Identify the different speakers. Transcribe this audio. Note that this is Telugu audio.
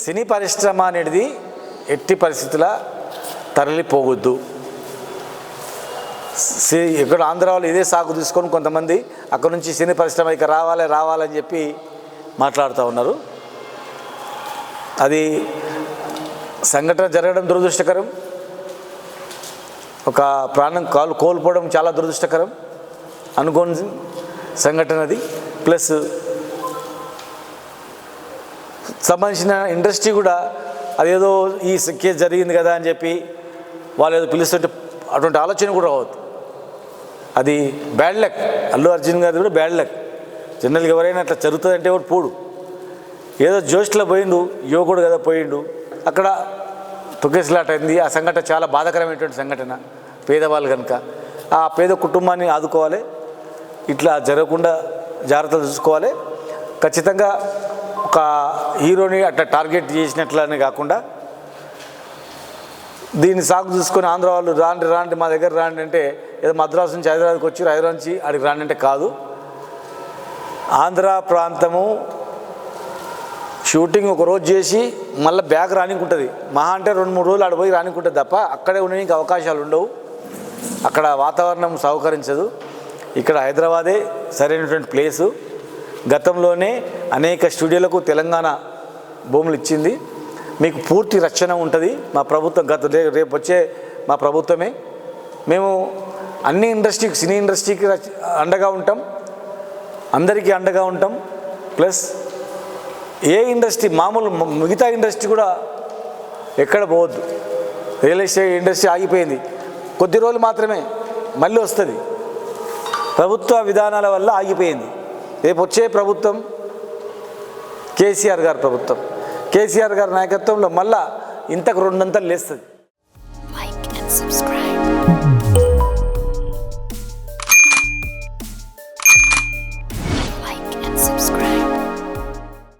Speaker 1: సినీ పరిశ్రమ అనేది ఎట్టి పరిస్థితుల తరలిపోవద్దు. సి- ఇక్కడ ఆంధ్రాలో వాళ్ళు ఇదే సాగు తీసుకొని కొంతమంది అక్కడ నుంచి సినీ పరిశ్రమ ఇక రావాలి రావాలని చెప్పి మాట్లాడుతూ ఉన్నారు. అది సంఘటన జరగడం దురదృష్టకరం. ఒక ప్రాణం కాలు కోల్పోవడం చాలా దురదృష్టకరం. అనుకోని సంఘటన అది. ప్లస్ సంబంధించిన ఇండస్ట్రీ కూడా అదేదో ఈ కేసు జరిగింది కదా అని చెప్పి వాళ్ళు ఏదో పిలుస్తుంటే అటువంటి ఆలోచన కూడా రావద్దు. అది బ్యాడ్ లక్. అల్లు అర్జున్ గారి కూడా బ్యాడ్ లక్. జనరల్గా ఎవరైనా అట్లా జరుగుతుందంటే ఒకటి పోడు. ఏదో జోష్లో పోయిండు యువకుడు కదా పోయిండు. అక్కడ తొక్కేసలాట అయింది. ఆ సంఘటన చాలా బాధాకరమైనటువంటి సంఘటన పేదవాళ్ళు కనుక. ఆ పేద కుటుంబాన్ని ఆదుకోవాలి. ఇట్లా జరగకుండా జాగ్రత్తలు చూసుకోవాలి. ఖచ్చితంగా ఒక హీరోని అట్లా టార్గెట్ చేసినట్లనే కాకుండా దీన్ని సాగు చూసుకొని ఆంధ్ర వాళ్ళు రాండి రాండి మా దగ్గర రాండి అంటే ఏదో మద్రాసు నుంచి హైదరాబాద్కి వచ్చి హైదరాబాద్ నుంచి అడిగి రాండి అంటే కాదు. ఆంధ్ర ప్రాంతము షూటింగ్ ఒక రోజు చేసి మళ్ళీ బ్యాగ్ రానికుంటుంది. మహా అంటే రెండు మూడు రోజులు ఆడ పోయి రానికుంటుంది తప్ప అక్కడే ఉండడానికి అవకాశాలు ఉండవు. అక్కడ వాతావరణం సహకరించదు ఇక్కడ హైదరాబాదే సరైనటువంటి ప్లేసు. గతంలోనే అనేక స్టూడియోలకు తెలంగాణ భూములు ఇచ్చింది. మీకు పూర్తి రక్షణ ఉంటుంది. మా ప్రభుత్వం గత రేపు వచ్చే మా ప్రభుత్వమే. మేము అన్ని ఇండస్ట్రీకి సినీ ఇండస్ట్రీకి అండగా ఉంటాం. అందరికీ అండగా ఉంటాం. ప్లస్ ఏ ఇండస్ట్రీ మామూలు మిగతా ఇండస్ట్రీ కూడా ఎక్కడ పోవద్దు. రియల్ ఎస్టేట్ ఇండస్ట్రీ ఆగిపోయింది. కొద్ది రోజులు మాత్రమే మళ్ళీ వస్తుంది. ప్రభుత్వ విధానాల వల్ల ఆగిపోయింది. రేపు వచ్చే ప్రభుత్వం కేసీఆర్ గారి ప్రభుత్వం కేసీఆర్ గారి నాయకత్వంలో మళ్ళా ఇంతకు రెండంతలు లేస్తుంది.